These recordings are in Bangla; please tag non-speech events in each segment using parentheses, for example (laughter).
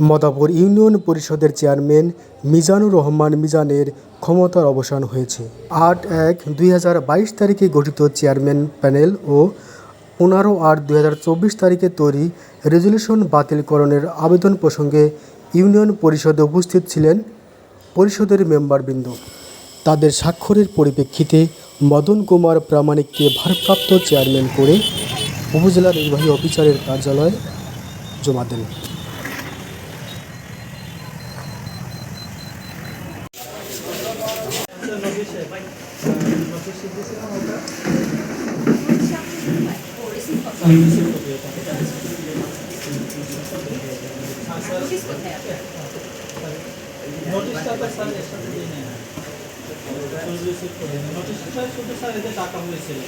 মদাপুর ইউনিয়ন পরিষদের চেয়ারম্যান মিজানুর রহমান মিজানের ক্ষমতার অবসান হয়েছে। আট এক দুই তারিখে গঠিত চেয়ারম্যান প্যানেল ও পনেরো আট দুই তারিখে তৈরি রেজলিউশন বাতিলকরণের আবেদন প্রসঙ্গে ইউনিয়ন পরিষদে উপস্থিত ছিলেন পরিষদের মেম্বারবৃন্দ। তাদের স্বাক্ষরের পরিপ্রেক্ষিতে মদন কুমার প্রামাণিককে ভারপ্রাপ্ত চেয়ারম্যান করে উপজেলা নির্বাহী অফিসারের কার্যালয়ে জমা দেন। নোটিশটা তো স্যার এর সাথে দিয়ে নেয় না নোটিশটা শুধু স্যার এদের টাকা হয়েছিল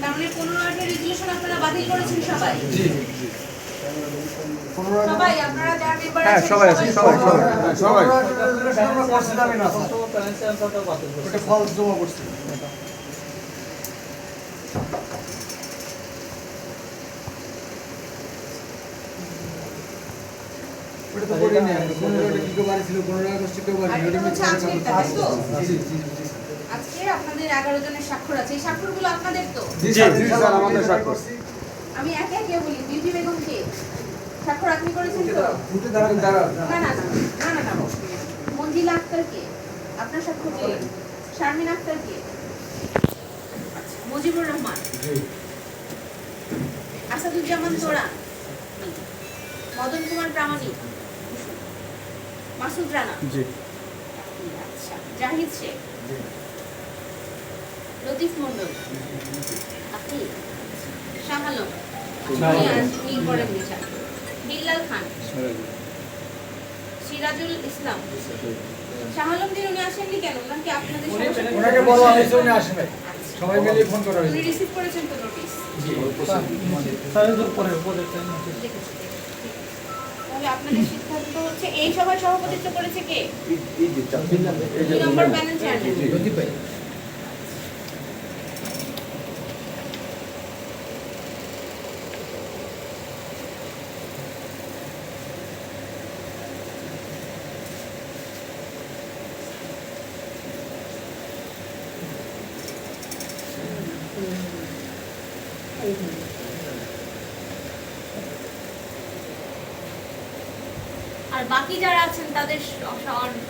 তার পনেরো আটের রেজুলেশন আপনারা বাতিল করেছেন সবাই। সবাই। আপনারা যারা মেম্বার হ্যাঁ, সবাই আছি, সবাই, সবাই। সবাই। প্যারেন্টস অ্যান্সারটা বাতিল করছে। ওটা ফলস জমা করছি। ওটা তো করি না পনেরো কি কেউ বাড়ি ছিল পনেরো আগস্ট কেউ বাড়ি আর এটা হচ্ছে আজকের টা, তাই তো? জি জি জি আজকে আপনাদের এগারো জনের স্বাক্ষর আছে। এই স্বাক্ষরগুলো আপনাদের তো? জি স্যার আমাদের স্বাক্ষর। আমি একে একে বলি বিউটি বেগম কে? স্বাক্ষর আপনি করেছেন তো? ফুটে দাঁড়ান দাঁড়ান না না না না না না মঞ্জিলা আক্তার কে? আপনার স্বাক্ষর কে শারমিন আক্তার কে? আচ্ছা, মুজিবুর রহমান। আসাদুজ্জামান তোরা। মদন কুমার প্রামাণিক। মাসুদ রানা। জি। আচ্ছা জাহিদ শেখ। লতিফ মন্ডল আপনি? শাহ আলম। উনি আর- উনি বিল্লাল খান। সিরাজুল ইসলাম। শাহ আলমগীর উনি আসেননি কেন? ওনাকে আপনাদের ওনাকে বলা হয়েছে উনি আসে সবাই মিলে ফোন করা উনি রিসিভ করেছেন তো নোটিশ উপরে উপরেরটা নোটিশ দেখেছি, দেখেছি। তাহলে আপনাদের সিদ্ধান্ত হচ্ছে এই সভায় সভাপতিত্ব করেছে কে? নম্বর প্যানেল চেয়ারম্যান বাকি যারা আছেন তাদের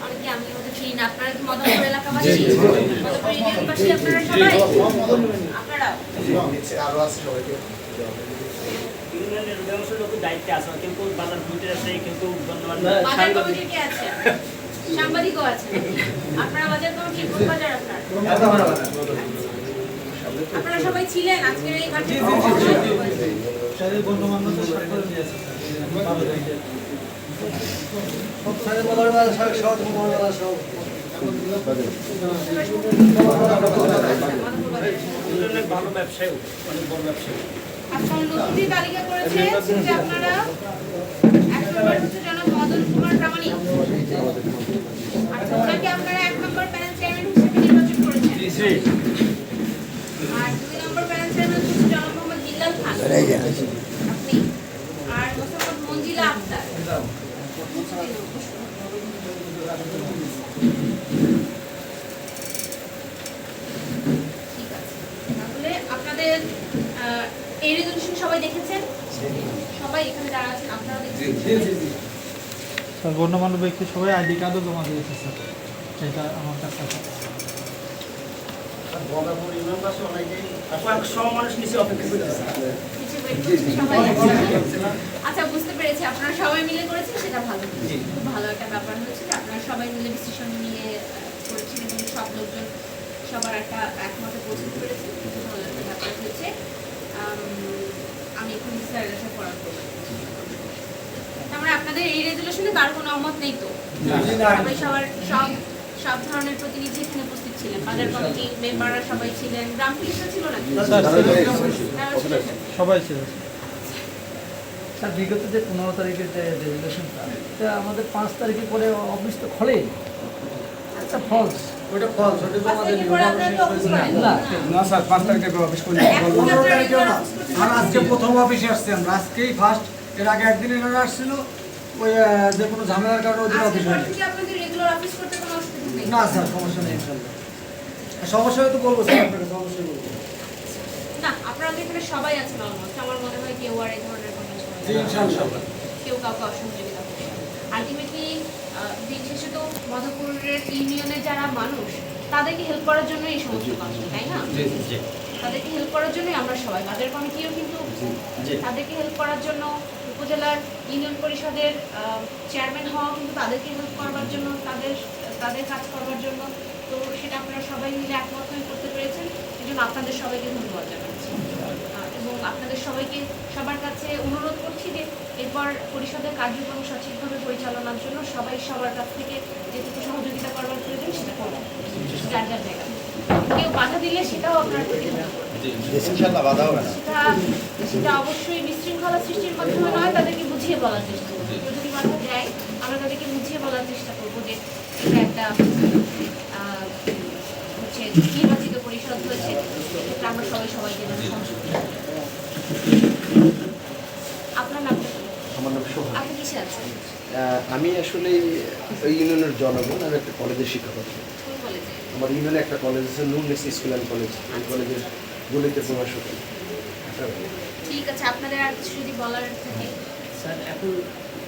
অনেকে আমি ওদের চিনি না আপনারা কি মদনপুর এলাকাবাসী? মদনপুর ইউনিয়নবাসী আপনারা সবাই? আপনারাও? ইউনিয়নের অধিকাংশ লোক দায়িত্বে আছে কেউ কেউ বাজার কমিটির আছে কেউ কেউ বর্তমান বাজার কমিটির আছে? সাংবাদিকও আছে। আপনারা বাজার কমিটির কোন বাজার আপনার? আপনারা সবাই ছিলেন আজকের এই কার্যক্রমে ভালো ব্যবসায়ী অনেক বড় ব্যবসায়ী আপনার নথিটি তালিকা করেছে যে আপনারা এক নম্বর হচ্ছে জনাব মদন কুমার প্রামাণিক। আচ্ছা ওনাকে আপনারা এক নম্বর প্যানেল চেয়ারম্যান হিসেবে নির্বাচন করেছেন। আর দুই নম্বর প্যানেল চেয়ারম্যান হচ্ছে জনাব মোহাম্মদ বিল্লাল খান। আপনি? আর মোসাম্মদ মঞ্জিলা আক্তার ঠিক আছে তাহলে আপনাদের এই রেজলিউশন সবাই দেখেছেন? সবাই এখানে যারা আছেন আপনারা দেখেছেন? স্যার গণ্যমান্য ব্যক্তি সবাই আইডি কার্ডও জমা দিয়েছে স্যার। এটা আমার কাছে বগাপুর ইউনিয়ন পাশে অনেকেই কয়েকশো মানুষ নিচে অপেক্ষা করতেছে। কিছু wait করছে সবাই আচ্ছা বুঝতে পেরেছি। আপনারা সবাই মিলে করেছেন সেটা ভালো। খুব ভালো একটা ব্যাপার হয়েছে যে আপনারা সবাই মিলে ডিসিশন নিয়ে করেছেন এবং সব লোকজন সবার একটা একমতে পৌঁছতে পেরেছেন খুব ভালো একটা ব্যাপার হয়েছে। আম, আমি এখন স্যারের সাথে পড়ার করব তার আপনাদের এই রেজলিউশনে কারও কোনো অমত নেই তো? সবার সব সব ধরনের প্রতিনিধি এখানে উপস্থিত ছিলেন। বাজার কমিটি মেম্বাররা সবাই ছিলেন। গ্রাম ছিল ছিলেন? সবাই ছিল স্যার বিগত যে পনেরো তারিখের যে রেজুলেশনটা এটা আমাদের পাঁচ তারিখে পরে অফিস তো খোলে আচ্ছা ফলস ওটা ফলস ওটা তো আমাদের না না স্যার পাঁচ তারিখে অফিস regular আর আজকে প্রথম অফিসে আসছি আমরা। আজকেই ফার্স্ট এর আগে একদিন এনারা আসছিল ওই যে কোনো ঝামেলার কারণে ওদের অফিস হয়নি। না স্যার সমস্যা নেই ইনশাল্লাহ সমস্যা হয়তো বলব স্যার আপনাকে সমস্যা বলব না আপনারা তো এখানে সবাই আছেন অলমোস্ট। আমার মনে হয় কেউ আর এই ধরনের কোনো। ইনশাল্লাহ। কেউ কাউকে অসহযোগিতা করবে আলটিমেটলি দিন শেষে তো মধুপুরের ইউনিয়নের যারা মানুষ তাদেরকে হেল্প করার জন্য এই সমস্ত কাজ তাই না? তাদেরকে হেল্প করার জন্যই আমরা সবাই। বাজার কমিটিও কিন্তু তাদেরকে হেল্প করার জন্য উপজেলার ইউনিয়ন পরিষদের চেয়ারম্যান হওয়া কিন্তু তাদেরকে হেল্প করবার জন্য তাদের তাদের কাজ করবার জন্য। তো সেটা আপনারা সবাই মিলে একমত হয়ে করতে পেরেছেন। এই জন্য আপনাদের সবাইকে ধন্যবাদ জানাচ্ছি। এবং আপনাদের সবাইকে সবার কাছে অনুরোধ করছি যে এরপর পরিষদের কার্যক্রম সঠিকভাবে পরিচালনার জন্য সবাই সবার কাছ থেকে যেটুকু সহযোগিতা করবার প্রয়োজন সেটা করবেন যার যার জায়গা। কেউ বাধা দিলে সেটাও আপনারা করবেন সেটা অবশ্যই বিশৃঙ্খলা সৃষ্টির মাধ্যমে নয় তাদেরকে বুঝিয়ে বলার চেষ্টা করব বাধা দেয় আমরা তাদেরকে বুঝিয়ে বলার চেষ্টা করব যে এটা একটা হচ্ছে নির্বাচিত পরিষদ হয়েছে এটা আমরা সবাই সবাইকে। আপনার নামটা কি? আমার নাম সোহান আপনি কিসে আছেন? আমি আসলে ওই ইউনিয়নের জনগণ আমি একটা কলেজের শিক্ষক আমার ইউনিয়নে একটা কলেজ আছে নুন নুনলেস স্কুল অ্যান্ড কলেজ এই কলেজের গলিতে প্রভাষক। ঠিক আছে আপনাদের আর কিছু যদি বলার থাকে? স্যার এখন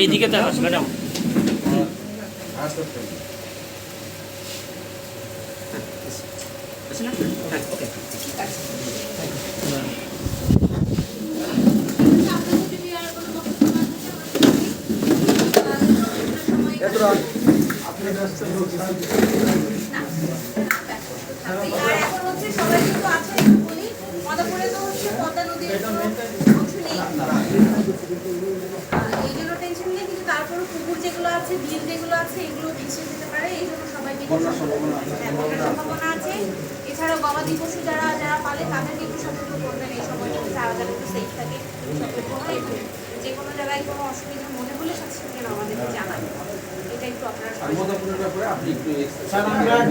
এইদিকে দেখাস ম্যাডাম। আপনাদের বক্তব্য না হচ্ছে সবাই কিন্তু আছে একটু বলি মাদাপুরে তো হচ্ছে পদ্মা নদীর কোনো অংশ নেই আহ, এই জন্য তারপরে পুকুর যেগুলো আছে বিল যেগুলো আছে এগুলো ভেসে যেতে পারে এই জন্য সবাইকে একটু হ্যাঁ, সম্ভাবনা আছে। এছাড়াও গবাদি পশু যারা যারা পালে তাদেরকে একটু সতর্ক করবেন। এই সময়টা তারা যেন একটু সেফ থাকে সতর্ক হয় এবং যে কোনো জায়গায় কোনো অসুবিধা মনে হলে সাথে সাথে আমাদেরকে জানান। এটা একটু আপনারা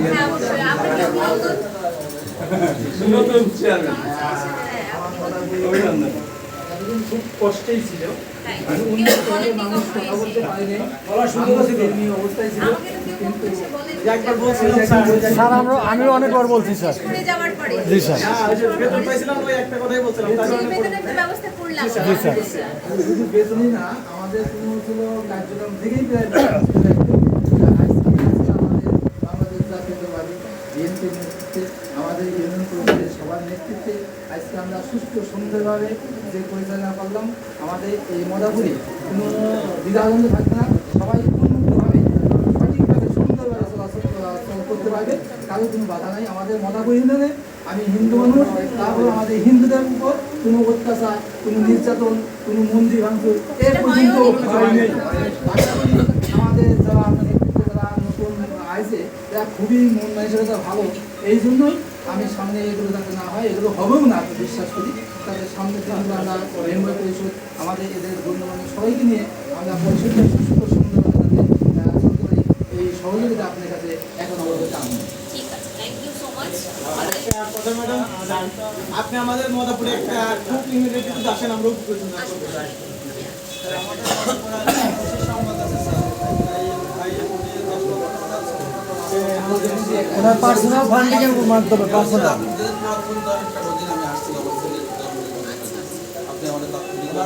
হ্যাঁ অবশ্যই। হ্যাঁ আপনি খুব কষ্টেই ছিল। কিন্তু মানুষ কখনো কথা বলতে পারেনি বলা সুন্দর ছিল এমনি অবস্থায় ছিল আমাকে তো কেউ কখনো এসে বলেনি। একবার বলছিলাম স্যার। স্যার আমরা আমিও অনেকবার বলছি স্যার। জি স্যার। বেতন পাইছিলাম ওই একটা কথাই বলছিলাম। ব্যবস্থা করলাম। জি, স্যার। শুধু বেতনই না আমাদের কোনো কার্যক্রম থেকেই প্রায় (coughs) আমাদের ইউনিয়ন পরিষদের সবার নেতৃত্বে আজকে আমরা সুস্থ সুন্দরভাবে যে পরিচালনা করলাম আমাদের এই মদাপুরে কোনো দ্বিধাদ্বন্দ্ব থাকবে না। সবাই উন্মুক্তভাবে সঠিকভাবে সুন্দরভাবে চলাচল করতে পারবে। কারও কোনো বাধা নাই। আমাদের মদাপুর ইউনিয়নে আমি হিন্দু মানুষ তারপর আমাদের হিন্দুদের উপর কোনো অত্যাচার কোনো নির্যাতন কোনো মন্দির ভাঙচুর এর পর্যন্ত আমাদের যারা যারা নতুন আইছে তারা খুবই মন মানসিকতা ভালো। এই জন্যই আমি সামনে এগুলো যাতে না হয় এগুলো হবেও না বিশ্বাস করি। মেম্বার পরিষদ আমাদের এদের গণ্যমান্য সবাইকে নিয়ে আমরা পরিষদটা সুস্থ সুন্দরভাবে যাতে আহ, চলতে পারি এই সহযোগিতা আপনার কাছে এখন ম্যাডাম আপনি আমাদের মদাপুরে একটা খুব ইমিডিয়েট যদি আসেন আমরা ওনার পার্সোনাল ফান্ডিং এর মাধ্যমে পার্সোনাল আমাদের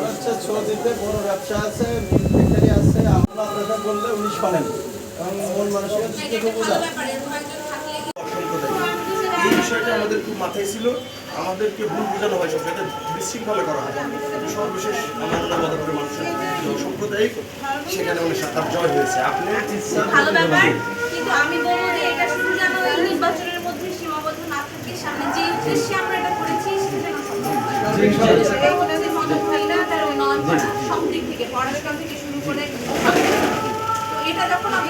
হচ্ছে সৌদিতে বড় ব্যবসা আছে ফ্যাক্টরি আছে। আমরা আপনাকে বললে উনি শোনেন। এবং মন এটা থেকে বোঝা এই বিষয়টা আমাদের খুব মাথায় ছিল। আমাদেরকে ভুল বোঝানো হয় সব যাতে বিশৃঙ্খলা করা হয়। সর্বশেষ আমার মনে মদপুরের মানুষের সেখানে অনেক সাতার জয় হয়েছে। আপনি ভালো ব্যাপার কিন্তু আমি বলব যে এটা শুধু যেন ওই নির্বাচনের মধ্যে সীমাবদ্ধ না থাকে সামনে যে উদ্দেশ্যে আমরা এটা করেছি সেটা যেন সম্ভব হয়। পড়াশোনা থেকে শুরু করে এটা যখন আমি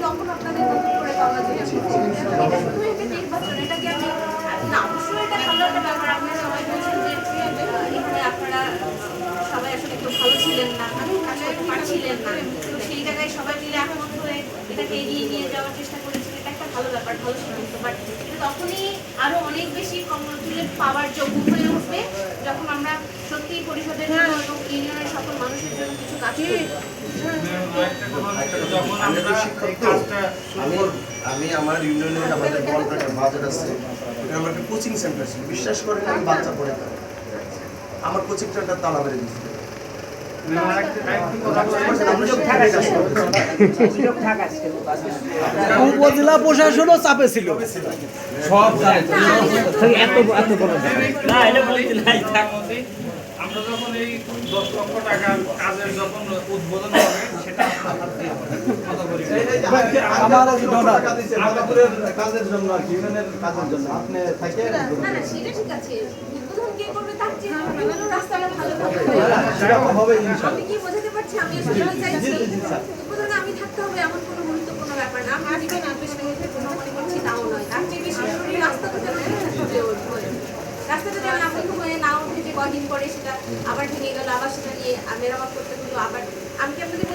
তখন আপনাদের ব্যাপার। আপনারা সবাই বলছেন যে, এখানে আপনারা সবাই আসলে একটু ভালো ছিলেন না পারছিলেন তো সেই জায়গায় সবাই মিলে একমত হয়ে এটাকে এগিয়ে নিয়ে যাওয়ার চেষ্টা করেছেন এটা একটা ভালো ব্যাপার, ভালো তখনই আরও অনেক বেশি কমতুলে পাওয়ার যোগ্য হয়ে উঠবে যখন আমরা সত্যি পরিষদের জন্য এবং ইউনিয়নের সকল মানুষের জন্য কিছু কাজ আমি তো শিক্ষক তো আমি আমি আমার ইউনিয়নের আমাদের বলটাকে বাজার আছে আমার একটা কোচিং সেন্টার ছিল বিশ্বাস করেন আমি বাচ্চা পড়ে আমার কোচিং সেন্টার তালা বেড়ে দিয়েছিল উপজেলা প্রশাসনও চাপে ছিল। না এটা বলতে নাই থাক। আমরা যখন এই দশ লক্ষ টাকার কাজের যখন উদ্বোধন হবে সেটা। আমার কাজের জন্য আর কি কাজের জন্য। আপনি থাকে না না সেটা ঠিক আছে। করবে তার চেয়ে বিভিন্ন রাস্তাটা ভালো করতে সেটা আমি কি বোঝাতে পারছি আমি আসলে চাইছি উদ্বোধনে আমি থাকতে হবে এমন কোনো গুরুত্বপূর্ণ ব্যাপার না। আমি জীবন আগ্রহের মধ্যে কোনো মনে করছি তাও নয় তার চেয়ে বেশি ওঠে। রাস্তাটা যেন এমন হয়ে না ওঠে যে কদিন পরে সেটা আবার ভেঙে গেল, আবার সেটা নিয়ে মেরামত করতে হলো, আবার আমি কি আপনাদের